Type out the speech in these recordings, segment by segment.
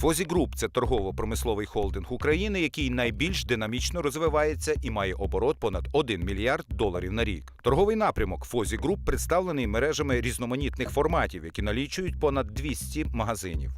Фозі Груп це торгово-промисловий холдинг України, який найбільш динамічно розвивається і має оборот понад 1 мільярд доларів на рік. Торговий напрямок Фозі Груп представлений мережами різноманітних форматів, які налічують понад 200 магазинів.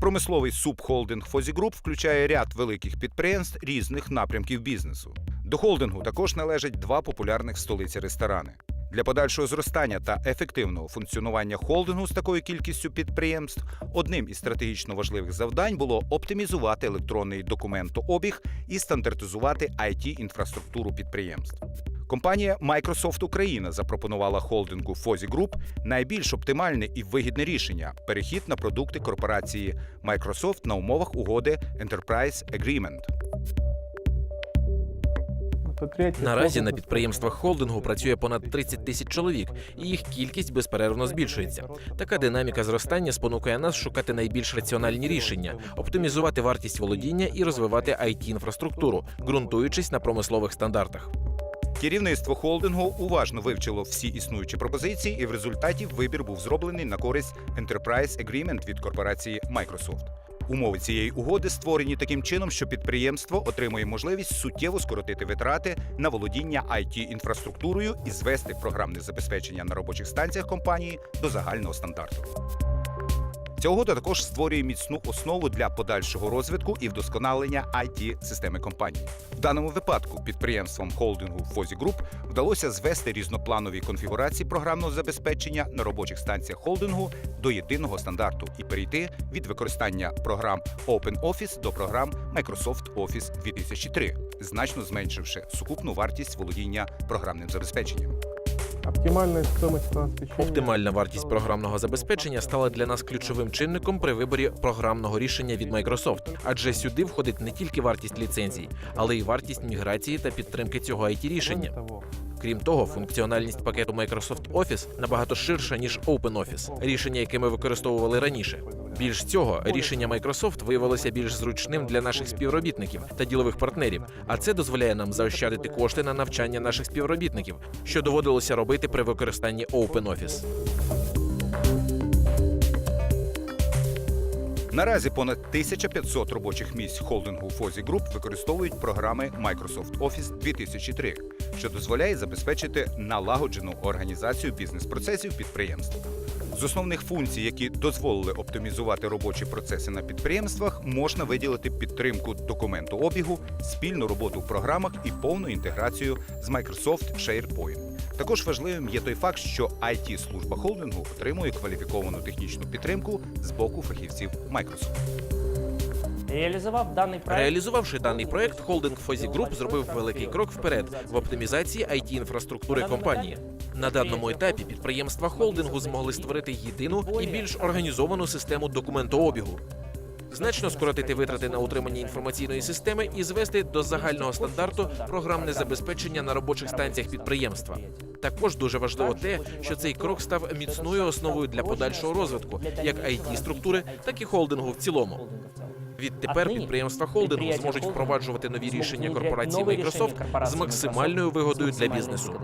Промисловий субхолдинг Фозі Груп включає ряд великих підприємств різних напрямків бізнесу. До холдингу також належать два популярних столиці ресторани. Для подальшого зростання та ефективного функціонування холдингу з такою кількістю підприємств одним із стратегічно важливих завдань було оптимізувати електронний документообіг і стандартизувати it інфраструктуру підприємств. Компанія Microsoft Україна запропонувала холдингу Фозі Груп найбільш оптимальне і вигідне рішення перехід на продукти корпорації Microsoft на умовах угоди Enterprise Agreement. Наразі на підприємствах холдингу працює понад 30 тисяч чоловік, і їх кількість безперервно збільшується. Така динаміка зростання спонукає нас шукати найбільш раціональні рішення, оптимізувати вартість володіння і розвивати it інфраструктуру, ґрунтуючись на промислових стандартах. Керівництво холдингу уважно вивчило всі існуючі пропозиції, і в результаті вибір був зроблений на користь Enterprise Agreement від корпорації Microsoft. Умови цієї угоди створені таким чином, що підприємство отримує можливість суттєво скоротити витрати на володіння it інфраструктурою і звести програмне забезпечення на робочих станціях компанії до загального стандарту. Ця угода також створює міцну основу для подальшого розвитку і вдосконалення it системи компанії. В даному випадку підприємствам холдингу Фозі Груп вдалося звести різнопланові конфігурації програмного забезпечення на робочих станціях холдингу до єдиного стандарту і перейти від використання програм OpenOffice до програм Microsoft Office 2003, значно зменшивши сукупну вартість володіння програмним забезпеченням. Оптимальна вартість програмного забезпечення стала для нас ключовим чинником при виборі програмного рішення від Microsoft, адже сюди входить не тільки вартість ліцензій, але й вартість міграції та підтримки цього it рішення. Крім того, функціональність пакету Microsoft Office набагато ширша ніж OpenOffice, рішення, яке ми використовували раніше. Більш цього, рішення Microsoft виявилося більш зручним для наших співробітників та ділових партнерів, а це дозволяє нам заощадити кошти на навчання наших співробітників, що доводилося робити при використанні OpenOffice. Наразі понад 1500 робочих місць холдингу Фозі Груп використовують програми Microsoft Office 2003, що дозволяє забезпечити налагоджену організацію бізнес-процесів підприємств. З основних функцій, які дозволили оптимізувати робочі процеси на підприємствах, можна виділити підтримку документообігу, спільну роботу в програмах і повну інтеграцію з Microsoft SharePoint. Також важливим є той факт, що it служба холдингу отримує кваліфіковану технічну підтримку з боку фахівців Microsoft. Реалізував даний проект. Реалізувавши даний проект, холдинг Фозі Груп зробив великий крок вперед в оптимізації it інфраструктури компанії. На даному етапі підприємства холдингу змогли створити єдину і більш організовану систему документообігу. Значно скоротити витрати на утримання інформаційної системи і звести до загального стандарту програмне забезпечення на робочих станціях підприємства. Також дуже важливо те, що цей крок став міцною основою для подальшого розвитку як it структури, так і холдингу в цілому. Відтепер підприємства холдингу зможуть впроваджувати нові рішення корпорації Microsoft з максимальною вигодою для бізнесу.